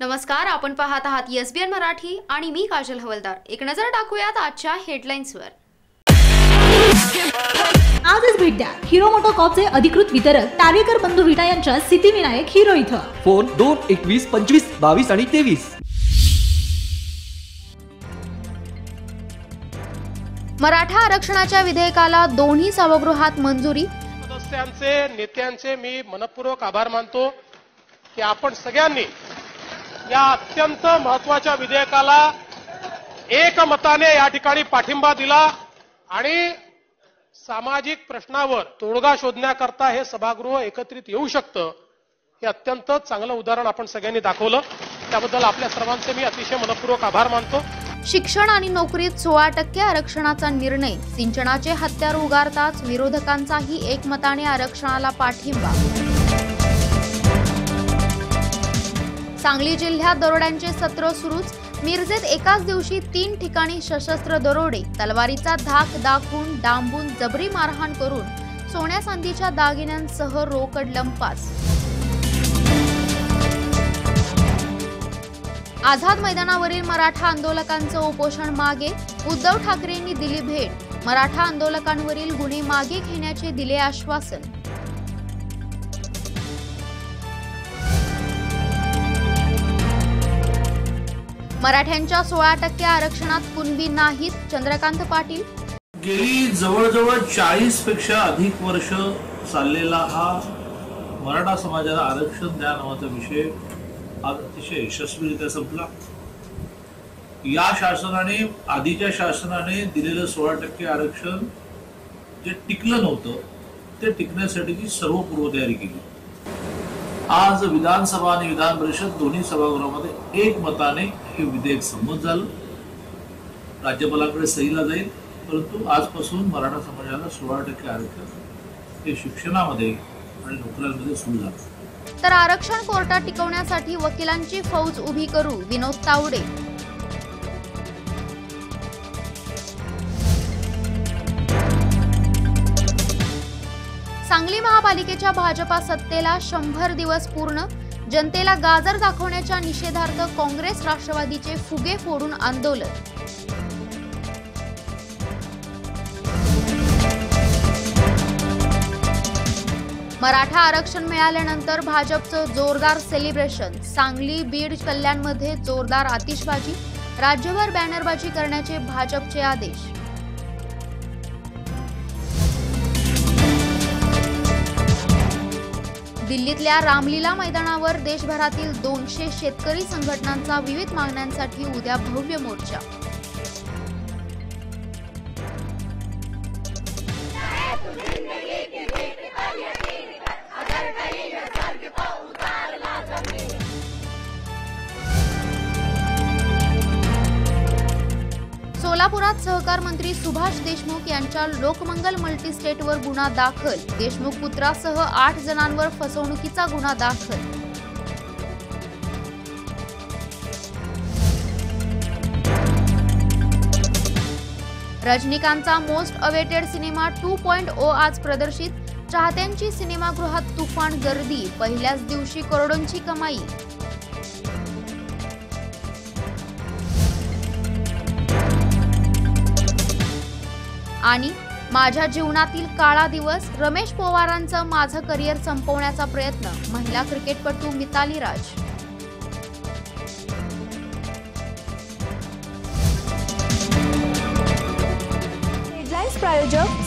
नमस्कार आपण पाहत आहात एस बी एन मराठी आणि मी काजल हवलदार. एक नजर टाकूयात आजच्या हेडलाईन्सवर. आजच भेट द्या. हिरो मोटोकॉपचे अधिकृत वितरक टार्वेकर बंधू विटा यांच्या सिद्धिविनायक हिरो इथं. फोन दोन एकवीस पंचवीस बावीस आणि तेवीस. मराठा आरक्षणाच्या विधेयकाला दोन्ही सभागृहात मंजुरी. सदस्यांचे नेत्यांचे मी मनपूर्वक आभार मानतो की आपण सगळ्यांनी या अत्यंत महत्त्वाच्या विधेयकाला एकमताने या ठिकाणी पाठिंबा दिला आणि सामाजिक प्रश्नावर तोडगा शोधण्याकरता हे सभागृह एकत्रित येऊ शकतं हे अत्यंत चांगलं उदाहरण आपण सगळ्यांनी दाखवलं. त्याबद्दल आपल्या सर्वांचे मी अतिशय मनपूर्वक आभार मानतो. शिक्षण आणि नोकरीत सोळा टक्के आरक्षणाचा निर्णय सिंचनाचे हत्यार उगारताच विरोधकांचाही एकमताने आरक्षणाला पाठिंबा सांगली जिल्ह्यात दरोड्यांचे सत्र सुरूच. मिरजेत एकाच दिवशी तीन ठिकाणी सशस्त्र दरोडे तलवारीचा धाक दाखवून डांबून जबरी मारहाण करून सोन्या चांदीच्या दागिन्यांसह रोकड लंपास. आझाद मैदानावरील मराठा आंदोलकांचं उपोषण मागे उद्धव ठाकरेंनी दिली भेट. मराठा आंदोलकांवरील गुन्हे मागे घेण्याचे दिले आश्वासन. मराठ्यांच्या सोळा टक्के आरक्षणात कुणबी नाहीत. चंद्रकांत पाटील. गेली जवळजवळ चाळीसपेक्षा अधिक वर्ष चाललेला हा मराठा समाजाला आरक्षण द्या नावाचा विषय आज अतिशय यशस्वीरित्या संपला. या शासनाने आधीच्या शासनाने दिलेलं सोळा टक्के आरक्षण जे टिकलं नव्हतं ते टिकण्यासाठीची सर्व पूर्वतयारी केली. आज विधानसभा आणि विधान परिषद दोन्ही सभागृहामध्ये एक मताने हे विधेयक संमत झालं. राज्यपालाकडे सहीला जाईल परंतु आजपासून मराठा समाजाला सोळा टक्के आरक्षण हे शिक्षणामध्ये आणि नोकऱ्यांमध्ये सुरू झालं. तर आरक्षण कोर्टात टिकवण्यासाठी वकिलांची फौज उभी करू विनोद तावडे. सांगली महापालिकेच्या भाजपा सत्तेला शंभर दिवस पूर्ण जनतेला गाजर दाखवण्याच्या निषेधार्थ काँग्रेस राष्ट्रवादीचे फुगे फोडून आंदोलन. मराठा आरक्षण मिळाल्यानंतर भाजपचं जोरदार सेलिब्रेशन सांगली बीड कल्याणमध्ये जोरदार आतिषबाजी राज्यभर बॅनरबाजी करण्याचे भाजपचे आदेश. दिल्लीतल्या रामलीला मैदानावर देशभरातील दोनशे शेतकरी संघटनांचा विविध मागण्यांसाठी उद्या भव्य मोर्चा. सोलापुरात सहकार मंत्री सुभाष देशमुख यांच्या लोकमंगल मल्टीस्टेटवर गुन्हा दाखल. देशमुख पुत्रासह आठ जणांवर फसवणुकीचा गुन्हा दाखल. रजनीकांतचा most awaited cinema two point O आज प्रदर्शित. चाहत्यांची सिनेमागृहात तुफान गर्दी पहिल्याच दिवशी करोडोंची कमाई. आणि माझ्या जीवनातील काळा दिवस रमेश पवारांचं माझं करिअर संपवण्याचा प्रयत्न महिला क्रिकेटपटू Mithali Raj.